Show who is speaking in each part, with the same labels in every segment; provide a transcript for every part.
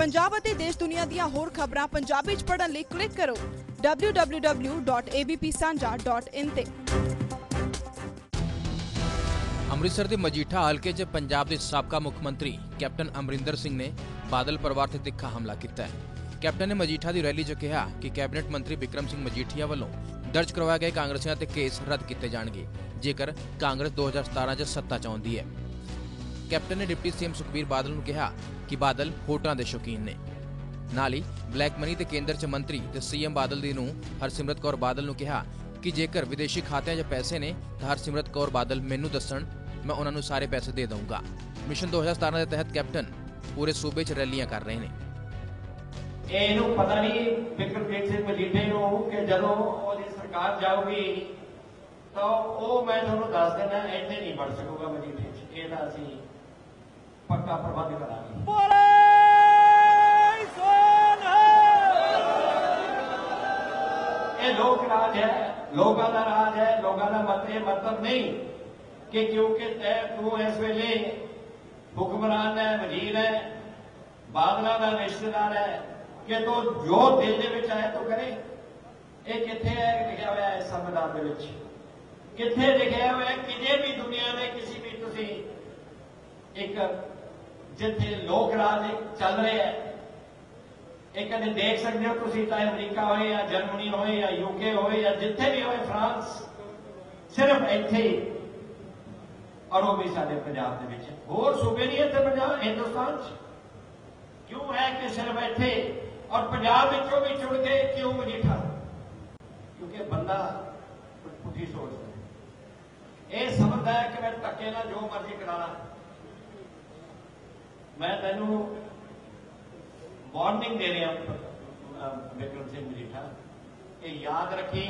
Speaker 1: ਪੰਜਾਬ ਅਤੇ ਦੇਸ਼ ਦੁਨੀਆ ਦੀਆਂ ਹੋਰ ਖਬਰਾਂ ਪੰਜਾਬੀ ਚ ਪੜ੍ਹਨ ਲਈ ਕਲਿੱਕ ਕਰੋ www.abpsanja.in ਤੇ।
Speaker 2: ਅੰਮ੍ਰਿਤਸਰ ਦੇ ਮਜੀਠਾ ਹਲਕੇ 'ਚ ਪੰਜਾਬ ਦੇ ਸਾਬਕਾ ਮੁੱਖ ਮੰਤਰੀ ਕੈਪਟਨ ਅਮਰਿੰਦਰ ਸਿੰਘ ਨੇ ਬਾਦਲ ਪਰਿਵਾਰ ਤੇ ਤਿੱਖਾ ਹਮਲਾ ਕੀਤਾ ਹੈ। ਕੈਪਟਨ ਨੇ ਮਜੀਠਾ ਦੀ ਰੈਲੀ 'ਚ ਕਿਹਾ ਕਿ ਕੈਬਨਿਟ ਮੰਤਰੀ ਵਿਕਰਮ ਸਿੰਘ ਮਜੀਠੀਆ ਵੱਲੋਂ ਦਰਜ ਕਰਵਾਏ ਗਏ ਕਾਂਗਰਸੀਆਂ ਤੇ ਕੇਸ ਰੱਦ ਕੀਤੇ ਜਾਣਗੇ, ਜੇਕਰ ਕਾਂਗਰਸ 2017 'ਚ ਸੱਤਾ 'ਚ ਆਉਂਦੀ ਹੈ। ਕੈਪਟਨ ਨੇ ਡਿਪਟੀ ਸੀਐਮ ਸੁਖਬੀਰ ਬਾਦਲ ਨੂੰ ਕਿਹਾ ਕਿ ਬਾਦਲ ਵੋਟਾਂ ਦੇ ਸ਼ੌਕੀਨ ਨੇ। ਨਾਲ ਹੀ ਬਲੈਕ ਮਨੀ ਤੇ ਕੇਂਦਰ 'ਚ ਮੰਤਰੀ ਤੇ ਸੀਐਮ ਬਾਦਲ ਦੀ ਨੂੰ ਹਰਸਿਮਰਤ ਕੌਰ ਬਾਦਲ ਨੂੰ ਕਿਹਾ ਕਿ ਜੇਕਰ ਵਿਦੇਸ਼ੀ ਖਾਤਿਆਂ 'ਚ ਪੈਸੇ ਨੇ ਤਾਂ ਹਰਸਿਮਰਤ ਕੌਰ ਬਾਦਲ ਮੈਨੂੰ ਦੱਸਣ, ਮੈਂ ਉਹਨਾਂ ਨੂੰ ਸਾਰੇ ਪੈਸੇ ਦੇ ਦਊਂਗਾ। ਮਿਸ਼ਨ 2017 ਦੇ ਤਹਿਤ ਕੈਪਟਨ ਪੂਰੇ ਸੂਬੇ 'ਚ ਰੈਲੀਆਂ ਕਰ ਰਹੇ ਨੇ।
Speaker 3: ਇਹਨੂੰ ਪਤਾ ਨਹੀਂ ਵਿਕਰਮਜੀਤ ਸਿੰਘ ਮਜੀਠੇ ਨੂੰ ਕਿ ਜਦੋਂ ਉਹਦੀ ਸਰਕਾਰ ਜਾਊਗੀ, ਤਾਂ ਉਹ ਮੈਂ ਤੁਹਾਨੂੰ ਦੱਸ ਦੇਣਾ ਇੱਥੇ ਨਹੀਂ ਬਣ ਸਕੂਗਾ ਮਜੀਠੇ 'ਚ। ਇਹਦਾ ਅਸੀਂ ਪੱਕਾ ਪ੍ਰਬੰਧ ਕਰਾਂਗੇ ਇਹ ਲੋਕ ਰਾਜ ਹੈ ਲੋਕਾਂ ਦਾ ਰਾਜ ਹੈ ਲੋਕਾਂ ਦਾ ਮਤ ਇਹ ਮਤਲਬ ਨਹੀਂ ਕਿ ਕਿਉਂਕਿ ਤੈ ਤੂੰ ਇਸ ਵੇਲੇ ਹੁਕਮਰਾਨ ਹੈ ਵਜ਼ੀਰ ਹੈ ਬਾਦਲਾਂ ਦਾ ਰਿਸ਼ਤੇਦਾਰ ਹੈ ਕਿ ਤੂੰ ਜੋ ਦਿਲ ਦੇ ਵਿੱਚ ਆਇਆ ਤੂੰ ਕਰੇ ਇਹ ਕਿੱਥੇ ਹੈ ਲਿਖਿਆ ਹੋਇਆ ਹੈ ਸੰਵਿਧਾਨ ਦੇ ਵਿੱਚ ਕਿੱਥੇ ਲਿਖਿਆ ਹੋਇਆ ਹੈ ਕਿਤੇ ਵੀ ਦੁਨੀਆ ਦੇ ਕਿਸੇ ਵੀ ਤੁਸੀਂ ਇੱਕ ਜਿੱਥੇ ਲੋਕ ਰਾਜ ਚੱਲ ਰਿਹਾ ਹੈ। ਇਹ ਕਦੇ ਦੇਖ ਸਕਦੇ ਹੋ ਤੁਸੀਂ, ਚਾਹੇ ਅਮਰੀਕਾ ਹੋਏ ਜਾਂ ਜਰਮਨੀ ਹੋਏ ਜਾਂ ਯੂਕੇ ਹੋਏ ਜਾਂ ਜਿੱਥੇ ਵੀ ਹੋਏ, ਫਰਾਂਸ ਸਿਰਫ ਇੱਥੇ ਔਰ ਉਹ ਵੀ ਸਾਡੇ ਪੰਜਾਬ ਦੇ ਵਿੱਚ। ਹੋਰ ਸੂਬੇ ਨਹੀਂ ਇੱਥੇ ਪੰਜਾਬ, ਹਿੰਦੁਸਤਾਨ 'ਚ। ਕਿਉਂ ਹੈ ਕਿ ਸਿਰਫ ਇੱਥੇ? ਔਰ ਪੰਜਾਬ ਵਿੱਚੋਂ ਵੀ ਚੁਣ ਕੇ ਕਿਉਂ ਮਜੀਠਾ? ਕਿਉਂਕਿ ਬੰਦਾ ਪੁੱਠੀ ਸੋਚਦਾ ਇਹ ਸਮਝਦਾ ਹੈ ਕਿ ਮੈਂ ਧੱਕੇ ਨਾਲ ਜੋ ਮਰਜ਼ੀ ਕਰਾਣਾ ਮੈਂ ਤੈਨੂੰ ਵਾਰਨਿੰਗ ਦੇ ਰਿਹਾ ਬਿਕਰਮ ਸਿੰਘ ਮਜੀਠਾ ਇਹ ਯਾਦ ਰੱਖੀ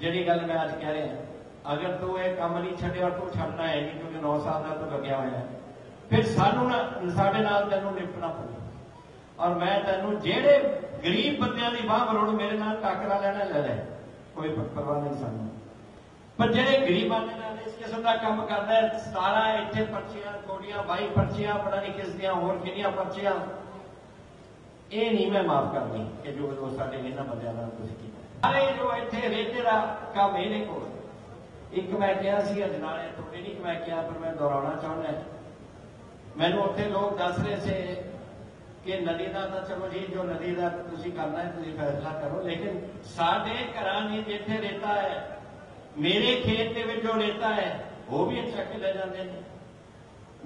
Speaker 3: ਜਿਹੜੀ ਗੱਲ ਮੈਂ ਅੱਜ ਕਹਿ ਰਿਹਾ। ਅਗਰ ਤੂੰ ਇਹ ਕੰਮ ਨਹੀਂ ਛੱਡਿਆ, ਤੂੰ ਛੱਡਣਾ ਹੈ ਨਹੀਂ, ਕਿਉਂਕਿ 9 ਸਾਲ ਦਾ ਤੂੰ ਲੱਗਿਆ ਹੋਇਆ ਹੈ। ਫਿਰ ਸਾਨੂੰ ਨਾ, ਸਾਡੇ ਨਾਲ ਤੈਨੂੰ ਨਿਪਟਣਾ ਪਊ ਔਰ ਮੈਂ ਤੈਨੂੰ ਜਿਹੜੇ ਗਰੀਬ ਬੰਦਿਆਂ ਦੀ ਬਾਹ ਮਰੋੜ ਮੇਰੇ ਨਾਲ ਟੱਕਰਾ ਲੈਣਾ, ਲੈ ਲੈ। ਕੋਈ ਪਰਵਾਹ ਨਹੀਂ ਸਾਨੂੰ। ਪਰ ਜਿਹੜੇ ਗਰੀਬਾਂ ਦੇ ਨਾਲ ਇਸ ਕਿਸਮ ਦਾ ਕੰਮ ਕਰਦਾ ਹੈ 17 ਇੱਥੇ ਪਰਚੀਆਂ ਕੋਡੀਆਂ 22 ਪਰਚੀਆਂ, ਪਤਾ ਨਹੀਂ ਕਿਸ ਦੀਆਂ, ਹੋਰ ਕਿੰਨੀਆਂ ਪਰਚੀਆਂ। ਇਹ ਨਹੀਂ ਮੈਂ ਮਾਫ ਕਰਨੀ ਕਿ ਜੋ ਜੋ ਸਾਡੇ ਇਹਨਾਂ ਬੰਦਿਆਂ ਨਾਲ ਤੁਸੀਂ ਕੀਤਾ ਸਾਰੇ ਜੋ ਇੱਥੇ ਰੇਤੇ ਦਾ ਕੰਮ ਇਹਦੇ ਕੋਲ। ਇੱਕ ਮੈਂ ਕਿਹਾ ਸੀ ਅਜਨਾਲੇ ਤੁਹਾਡੇ ਨਹੀਂ ਕਿ ਮੈਂ ਕਿਹਾ, ਪਰ ਮੈਂ ਦੁਹਰਾਉਣਾ ਚਾਹੁੰਦਾ ਮੈਨੂੰ ਉੱਥੇ ਲੋਕ ਦੱਸ ਰਹੇ ਸੀ ਕਿ ਨਦੀ ਦਾ ਤਾਂ ਚਲੋ ਜੀ, ਜੋ ਨਦੀ ਦਾ ਤੁਸੀਂ ਕਰਨਾ ਹੈ, ਤੁਸੀਂ ਫੈਸਲਾ ਕਰੋ। ਲੇਕਿਨ ਸਾਡੇ ਘਰਾਂ ਦੀ ਜਿੱਥੇ ਰੇਤਾ ਹੈ ਮੇਰੇ ਖੇਤ ਦੇ ਵਿੱਚ ਜੋ ਰੇਤਾ ਹੈ, ਉਹ ਵੀ ਚੱਕ ਕੇ ਲੈ ਜਾਂਦੇ ਨੇ।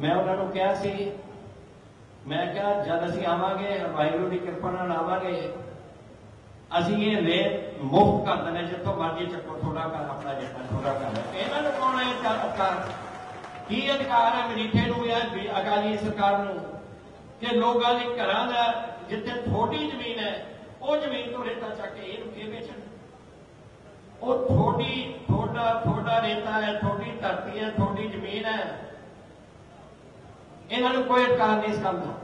Speaker 3: ਮੈਂ ਉਹਨਾਂ ਨੂੰ ਕਿਹਾ ਸੀ, ਮੈਂ ਕਿਹਾ, ਜਦ ਅਸੀਂ ਆਵਾਂਗੇ, ਵਾਹਿਗੁਰੂ ਦੀ ਕਿਰਪਾ ਨਾਲ ਆਵਾਂਗੇ, ਅਸੀਂ ਇਹ ਰੇਤ ਮੁਫਤ ਕਰ ਦਿੰਦੇ ਜਿੱਥੋਂ ਮਰਜ਼ੀ ਚੱਕੋ ਥੋੜਾ ਕਰ ਆਪਣਾ ਜਿੱਥਾ ਥੋੜਾ ਕਰ ਇਹਨਾਂ ਨੂੰ ਕੌਣ ਹੈ ਅਧਿਕਾਰ? ਕੀ ਅਧਿਕਾਰ ਹੈ ਮਜੀਠੇ ਨੂੰ ਜਾਂ ਅਕਾਲੀ ਸਰਕਾਰ ਨੂੰ? ਕਿ ਲੋਕਾਂ ਦੇ ਘਰਾਂ ਦਾ ਜਿੱਥੇ ਥੋੜੀ ਜ਼ਮੀਨ ਹੈ, ਉਹ ਜ਼ਮੀਨ ਤੋਂ ਰੇਤਾ ਚੱਕ ਕੇ ਇਹਨੂੰ ਕਿਵੇਂ ਵੇਚਣ। ਉਹ ਥੋੜੀ ਰੇਤਾ ਹੈ ਥੋੜੀ ਧਰਤੀ ਹੈ ਥੋੜੀ ਜ਼ਮੀਨ ਹੈ ਇਹਨਾਂ ਨੂੰ ਕੋਈ ਅਧਿਕਾਰ ਨਹੀਂ ਇਸ ਕੰਮ ਦਾ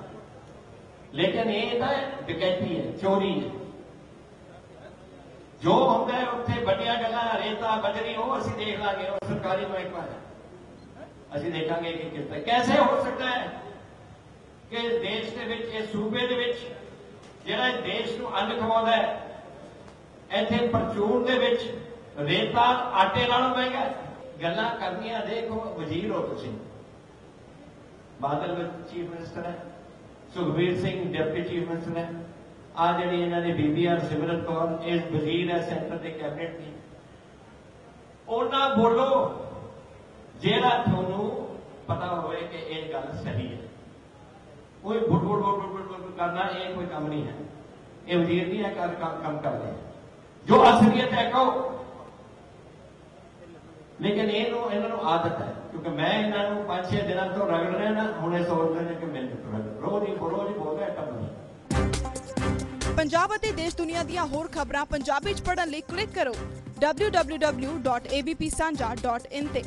Speaker 3: ਲੇਕਿਨ ਇਹ ਤਾਂ ਡਕੈਤੀ ਹੈ ਚੋਰੀ ਹੈ ਜੋ ਹੁੰਦਾ ਹੈ ਉੱਥੇ ਵੱਡੀਆਂ ਗੱਲਾਂ ਰੇਤਾ ਬਜਰੀ ਉਹ ਅਸੀਂ ਦੇਖ ਲਾਂਗੇ ਉਹ ਸਰਕਾਰੀ ਮਹਿਕਮਾ ਹੈ ਅਸੀਂ ਦੇਖਾਂਗੇ ਕਿ ਕਿਸ ਤਰ੍ਹਾਂ ਕੈਸੇ ਹੋ ਸਕਦਾ ਹੈ ਕਿ ਦੇਸ਼ ਦੇ ਵਿੱਚ ਇਹ ਸੂਬੇ ਦੇ ਵਿੱਚ ਜਿਹੜਾ ਦੇਸ਼ ਨੂੰ ਅੰਨ ਖਵਾਉਂਦਾ ਹੈ ਇੱਥੇ ਪਰਚੂਨ ਦੇ ਵਿੱਚ ਰੇਤਾ ਆਟੇ ਨਾਲੋਂ ਮਹਿੰਗਾ ਹੈ। ਗੱਲਾਂ ਕਰਨੀਆਂ ਦੇਖੋ ਵਜ਼ੀਰ ਹੋ ਤੁਸੀਂ ਬਾਦਲ ਚੀਫ ਮਿਨਿਸਟਰ ਹੈ, Sukhbir Singh deputy chief minister ਹੈ। ਆ ਜਿਹੜੀ ਇਹਨਾਂ ਦੀ ਬੀਬੀ ਆ ਸਿਮਰਤ ਕੌਰ, ਇਹ ਵਜ਼ੀਰ ਹੈ ਸੈਂਟਰ ਦੇ ਕੈਬਨਿਟ ਦੀ। ਉਹਨਾਂ ਬੋਲੋ ਜਿਹੜਾ ਤੁਹਾਨੂੰ ਪਤਾ ਹੋਵੇ ਕਿ ਇਹ ਗੱਲ ਸਹੀ ਹੈ। ਕੋਈ ਬੁੜ ਬੁੜ ਬੁੜ ਬੁੜ ਬੁੜ ਬੁੜ ਕਰਨਾ ਇਹ ਕੋਈ ਕੰਮ ਨਹੀਂ ਹੈ। ਇਹ ਵਜ਼ੀਰ ਨਹੀਂ ਹੈ ਕਰ ਕੰਮ ਕੰਮ ਕਰਦੇ ਜੋ ਅਸਲੀਅਤ ਹੈ, ਕਹੋ। ਲੇਕਿਨ ਇਹਨੂੰ ਇਹਨਾਂ ਨੂੰ ਆਦਤ ਹੈ, ਕਿਉਂਕਿ ਮੈਂ ਇਹਨਾਂ ਨੂੰ 5-6 ਦਿਨਾਂ ਤੋਂ ਰਗੜ ਰਿਹਾ ਨਾ, ਹੁਣ ਇਹ ਸੋਚਦੇ ਨੇ ਕਿ ਮੈਨੂੰ ਰਗੜ ਰੋਜ਼ ਹੀ ਰੋਜ਼ ਹੀ ਬੋਲਦਾ ਟੱਬ
Speaker 1: ਪੰਜਾਬ ਅਤੇ ਦੇਸ਼ ਦੁਨੀਆ ਦੀਆਂ ਹੋਰ ਖਬਰਾਂ ਪੰਜਾਬੀ ਚ ਪੜ੍ਹਨ ਲਈ ਕਲਿੱਕ ਕਰੋ। www.abpsanja.in ਤੇ।